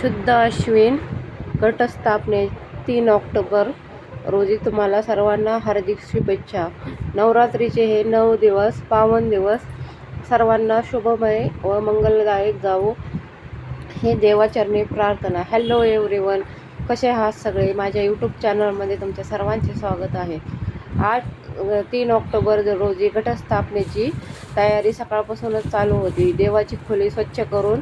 शुद्ध अश्विन घटस्थापने तीन ऑक्टोबर रोजी तुम्हाला सर्वांना हार्दिक शुभेच्छा. नवरात्रीचे हे नऊ दिवस पावन दिवस सर्वांना शुभमय व मंगलदायक जावो. हे देवाचरणी प्रार्थना. हॅलो एव्हरीवन कसे आहात सगळे? माझ्या यूट्यूब चॅनलमध्ये तुमच्या सर्वांचे स्वागत आहे. आज तीन ऑक्टोबर रोजी घटस्थापनेची तयारी सकाळपासूनच चालू होती. देवाची खोली स्वच्छ करून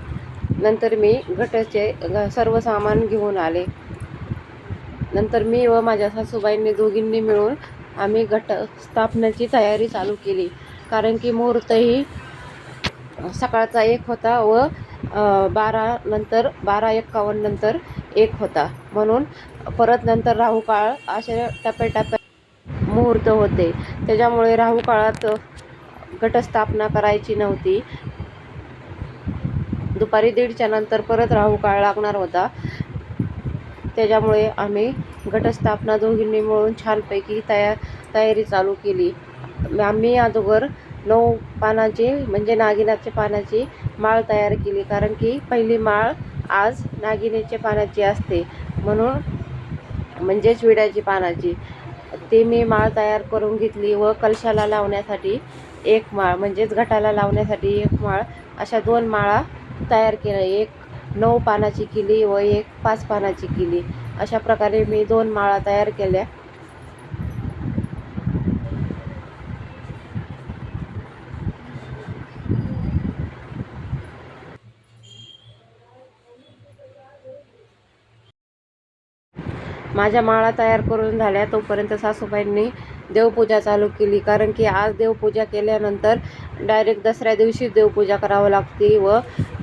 नंतर मी घटचे सर्व सामान घेऊन आले. नंतर मी व माझ्या सासूबाईंनी दोघींनी मिळून आम्ही घट स्थापनेची तयारी चालू केली. कारण की मुहूर्तही सकाळचा एक होता व बारा नंतर बारा एक्कावन्न नंतर एक होता. म्हणून परत नंतर राहू काळ असे टप्प्याटप्प्या मुहूर्त होते. त्याच्यामुळे राहू काळात घटस्थापना करायची नव्हती. दुपारी दीडच्या नंतर परत राहू काळ लागणार होता. त्याच्यामुळे आम्ही घटस्थापना दोघींनी मिळून छानपैकी तया तयारी चालू केली. आम्ही अगोदर नऊ पानाची म्हणजे नागिनाच्या पानाची माळ तयार केली. कारण की पहिली माळ आज नागिनेच्या पानाची असते. म्हणून म्हणजेच विड्याची पानाची. ती मी माळ तयार करून घेतली व कलशाला लावण्यासाठी एक माळ म्हणजेच घटाला लावण्यासाठी एक माळ अशा दोन माळा तयार केलं. एक नऊ पानाची केली व एक पाच पानाची केली. अशा प्रकारे मी दोन माळा तयार केल्या. माझ्या माळा तयार करून झाल्या. तोपर्यंत सासूबाईंनी देवपूजा चालू केली. कारण की आज देवपूजा केल्यानंतर डायरेक्ट दसऱ्या दिवशी देवपूजा करावं लागते व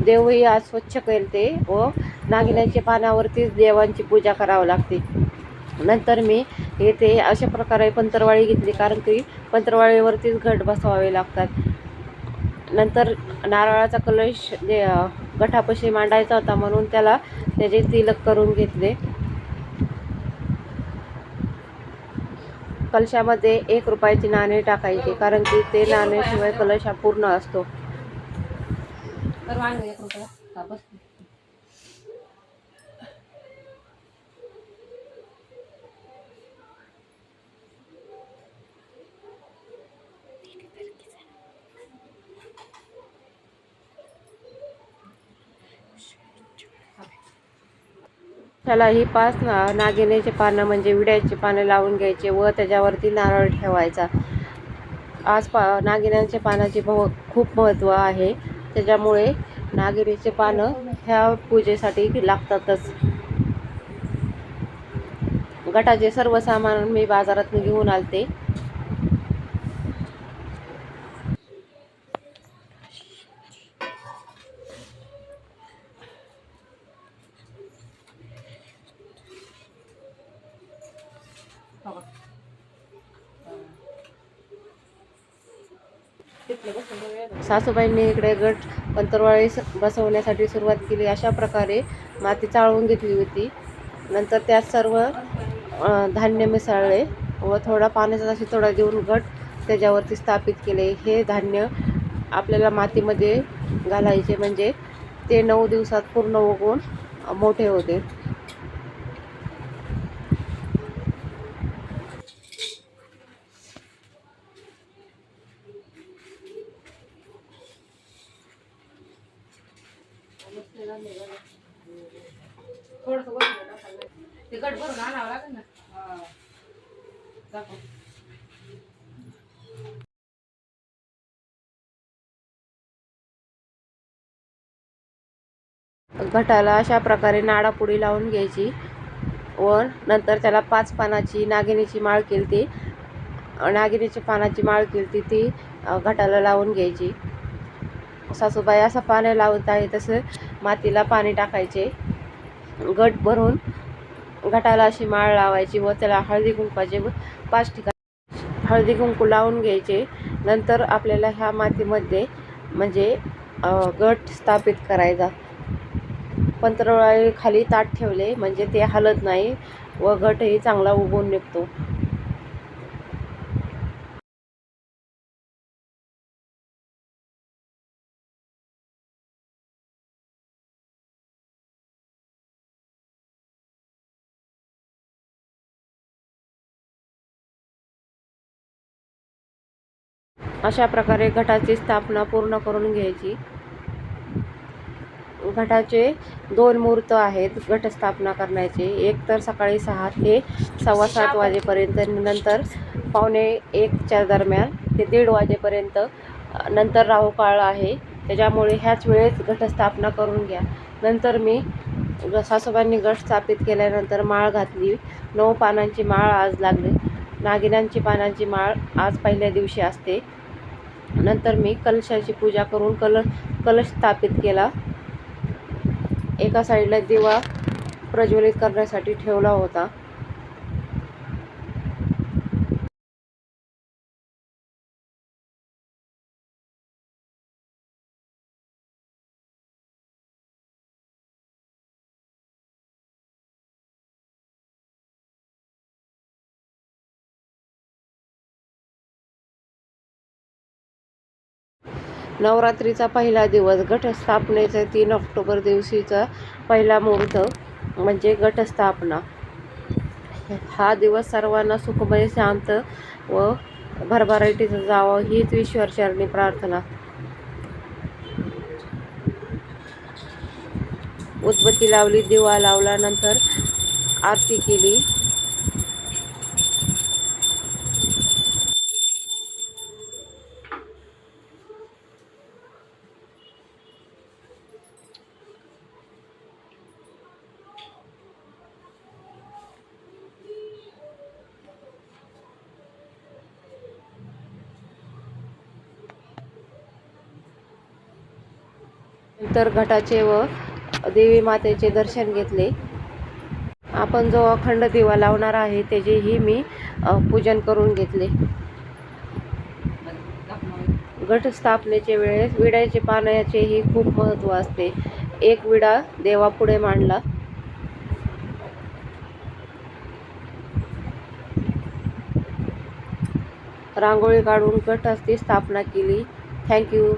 देवही आज स्वच्छ करते व नागिन्याच्या पानावरतीच देवांची पूजा करावं लागते. नंतर मी येथे अशा प्रकारे पंतरवाळी घेतली. कारण की पंतरवाळीवरतीच घट बसवावे लागतात. नंतर नारळाचा कलश जे गठापाशी मांडायचा होता म्हणून त्याला त्याचे तिलक करून घेतले. कलशामध्ये एक रुपयाची नाणे टाकायची कारण की ते नाण्याशिवाय कलश हा पूर्ण असतो. त्याला ही पाच ना नागिनेचे पानं म्हणजे विड्याचे पानं लावून घ्यायचे व त्याच्यावरती नारळ ठेवायचा. आज पा नागिन्यांच्या पानाचे बहु खूप महत्त्व आहे. त्याच्यामुळे नागिनेचे पानं ह्या पूजेसाठी लागतातच. गटाचे सर्व सामान मी बाजारातून घेऊन आलते. सासूबाईंनी इकडे गट पंतरवाळी बसवण्यासाठी सुरुवात केली. अशा प्रकारे माती चाळून घेतली होती. नंतर त्यात सर्व धान्य मिसळले व थोडा पाण्याचा शितोडा देऊन गट त्याच्यावरती स्थापित केले. हे धान्य आपल्याला मातीमध्ये घालायचे म्हणजे ते नऊ दिवसात पूर्ण उगवून मोठे होते. घटाला अशा प्रकारे नाडापुडी लावून घ्यायची. व नंतर त्याला पाच पानाची नागिनीची माळ केली नागिनीची पानाची माळ केली ती ती घटाला लावून घ्यायची. सासूबाई असं पाणी लावत आहे तसं मातीला पाणी टाकायचे. गट भरून गटाला अशी माळ लावायची व त्याला हळदी कुंकवाचे पाच ठिकाणी हळदी कुंकू लावून घ्यायचे. नंतर आपल्याला ह्या मातीमध्ये म्हणजे गट स्थापित करायचा. पंतरवाळी खाली ताट ठेवले म्हणजे ते हलत नाही व गटही चांगला उगवून निघतो. अशा प्रकारे घटाची स्थापना पूर्ण करून घ्यायची. घटाचे दोन मुहूर्त आहेत घटस्थापना करण्याचे. एक तर सकाळी सहा ते सव्वा सात वाजेपर्यंत नंतर पावणे एकच्या दरम्यान ते दीड वाजेपर्यंत नंतर राहू काळ आहे. त्याच्यामुळे ह्याच वेळेस घटस्थापना करून घ्या. नंतर मी सासोबांनी गट स्थापित केल्यानंतर माळ घातली. नऊ पानांची माळ आज लागली. नागिनांची पानांची माळ आज पहिल्या दिवशी असते. नंतर मी कलशाची पूजा करून कल कलश स्थापित केला. एका साईडला दिवा प्रज्वलित करण्यासाठी ठेवला होता. नवरात्रीचा पहिला दिवस. घटस्थापनेचा तीन ऑक्टोबर दिवशीचा पहिला मुहूर्त म्हणजे घटस्थापना. हा दिवस सर्वांना सुखमय शांत व भरभराटीचा जावं हीच ईश्वरचरणी प्रार्थना. उदबत्ती लावली दिवा लावल्यानंतर आरती केली. नंतर घटाचे व देवी मातेचे दर्शन घेतले. आपण जो अखंड दिवा लावणार आहे त्याचेही मी पूजन करून घेतले. घट स्थापनेचे वेळेस विड्याचे पाण्याचेही खूप महत्त्व असते. एक विडा देवापुढे मांडला. रांगोळी काढून घटाची स्थापना केली. थँक्यू.